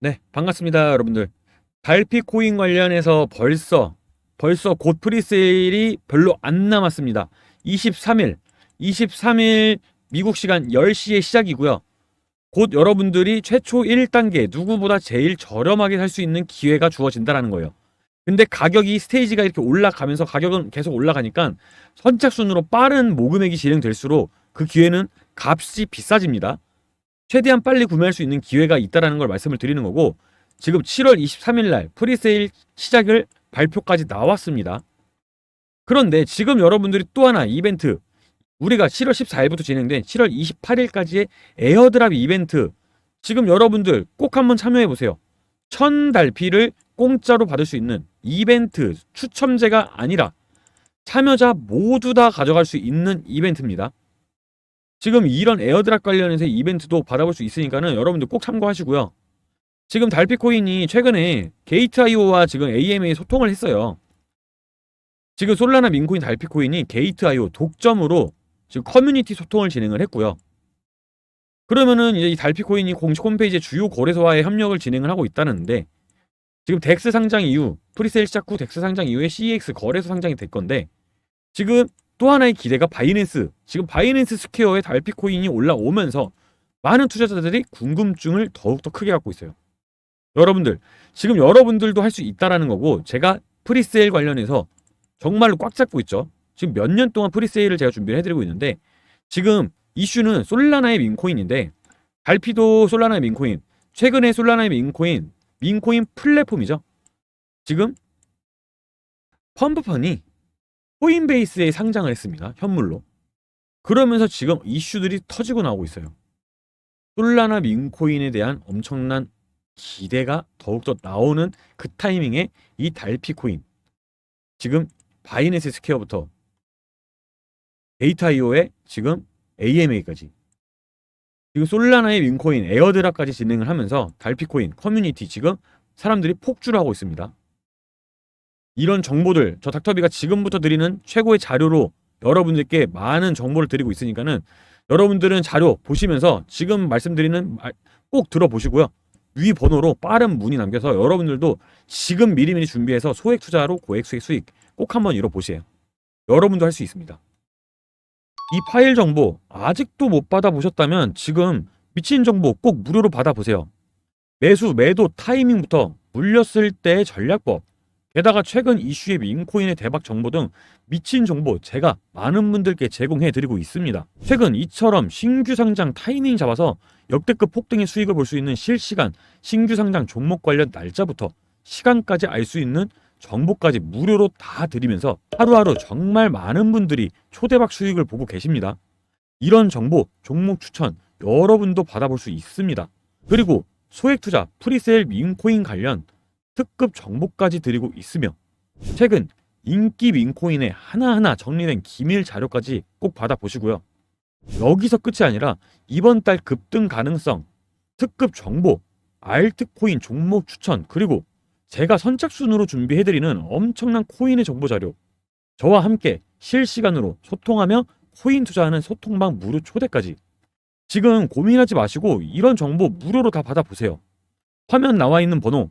네, 반갑습니다, 여러분들. 달피 코인 관련해서 벌써 벌써 곧 프리세일이 별로 안 남았습니다. 23일, 23일 미국 시간 10시에 시작이고요. 곧 여러분들이 최초 1단계 누구보다 제일 저렴하게 살 수 있는 기회가 주어진다라는 거예요. 근데 가격이 스테이지가 이렇게 올라가면서 가격은 계속 올라가니까 선착순으로 빠른 모금액이 진행될수록 그 기회는 값이 비싸집니다. 최대한 빨리 구매할 수 있는 기회가 있다라는 걸 말씀을 드리는 거고 지금 7월 23일 날 프리세일 시작을 발표까지 나왔습니다. 그런데 지금 여러분들이 또 하나 이벤트 우리가 7월 14일부터 진행된 7월 28일까지의 에어드랍 이벤트 지금 여러분들 꼭 한번 참여해 보세요. 천 달피를 공짜로 받을 수 있는 이벤트 추첨제가 아니라 참여자 모두 다 가져갈 수 있는 이벤트입니다. 지금 이런 에어드랍 관련해서 이벤트도 받아볼 수 있으니까는 여러분들 꼭 참고하시고요. 지금 달피코인이 최근에 게이트.io와 지금 AMA 소통을 했어요. 지금 솔라나 민코인 달피코인이 게이트.io 독점으로 지금 커뮤니티 소통을 진행을 했고요. 그러면은 이제 이 달피코인이 공식 홈페이지에 주요 거래소와의 협력을 진행을 하고 있다는데 지금 덱스 상장 이후 프리세일 시작 후 덱스 상장 이후에 CEX 거래소 상장이 될 건데 지금 또 하나의 기대가 바이낸스 지금 바이낸스 스퀘어의 달피코인이 올라오면서 많은 투자자들이 궁금증을 더욱더 크게 갖고 있어요. 여러분들 지금 여러분들도 할 수 있다라는 거고 제가 프리세일 관련해서 정말로 꽉 잡고 있죠. 지금 몇 년 동안 프리세일을 제가 준비를 해드리고 있는데 지금 이슈는 솔라나의 민코인인데 달피도 솔라나의 민코인 최근에 솔라나의 민코인 민코인 플랫폼이죠. 지금 펌프펀이 코인베이스에 상장을 했습니다. 현물로. 그러면서 지금 이슈들이 터지고 나오고 있어요. 솔라나 민코인에 대한 엄청난 기대가 더욱더 나오는 그 타이밍에 이 달피 코인 지금 바이낸스 스퀘어부터 데이터이오의 지금 AMA까지 지금 솔라나의 민코인 에어드랍까지 진행을 하면서 달피코인 커뮤니티 지금 사람들이 폭주를 하고 있습니다. 이런 정보들 저 닥터비가 지금부터 드리는 최고의 자료로 여러분들께 많은 정보를 드리고 있으니까는 여러분들은 자료 보시면서 지금 말씀드리는 말꼭 들어보시고요. 위 번호로 빠른 문의 남겨서 여러분들도 지금 미리미리 준비해서 소액 투자로 고액 수익 수익 꼭 한번 이뤄보세요. 여러분도 할 수 있습니다. 이 파일 정보 아직도 못 받아보셨다면 지금 미친 정보 꼭 무료로 받아보세요. 매수, 매도 타이밍부터 물렸을 때의 전략법, 게다가 최근 이슈의 민코인의 대박 정보 등 미친 정보 제가 많은 분들께 제공해 드리고 있습니다. 최근 이처럼 신규 상장 타이밍 잡아서 역대급 폭등의 수익을 볼 수 있는 실시간 신규 상장 종목 관련 날짜부터 시간까지 알 수 있는 정보까지 무료로 다 드리면서 하루하루 정말 많은 분들이 초대박 수익을 보고 계십니다. 이런 정보, 종목 추천 여러분도 받아볼 수 있습니다. 그리고 소액 투자, 프리세일 민코인 관련 특급 정보까지 드리고 있으며 최근 인기 민코인의 하나하나 정리된 기밀 자료까지 꼭 받아보시고요. 여기서 끝이 아니라 이번 달 급등 가능성, 특급 정보, 알트코인 종목 추천, 그리고 제가 선착순으로 준비해드리는 엄청난 코인의 정보 자료, 저와 함께 실시간으로 소통하며 코인 투자하는 소통방 무료 초대까지 지금 고민하지 마시고 이런 정보 무료로 다 받아보세요. 화면 나와 있는 번호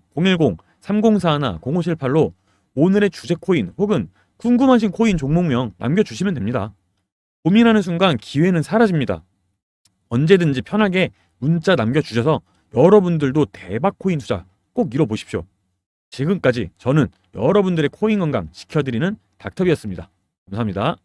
010-3041-0578로 오늘의 주제 코인 혹은 궁금하신 코인 종목명 남겨주시면 됩니다. 고민하는 순간 기회는 사라집니다. 언제든지 편하게 문자 남겨주셔서 여러분들도 대박 코인 투자 꼭 이뤄보십시오. 지금까지 저는 여러분들의 코인 건강 지켜드리는 닥터비였습니다. 감사합니다.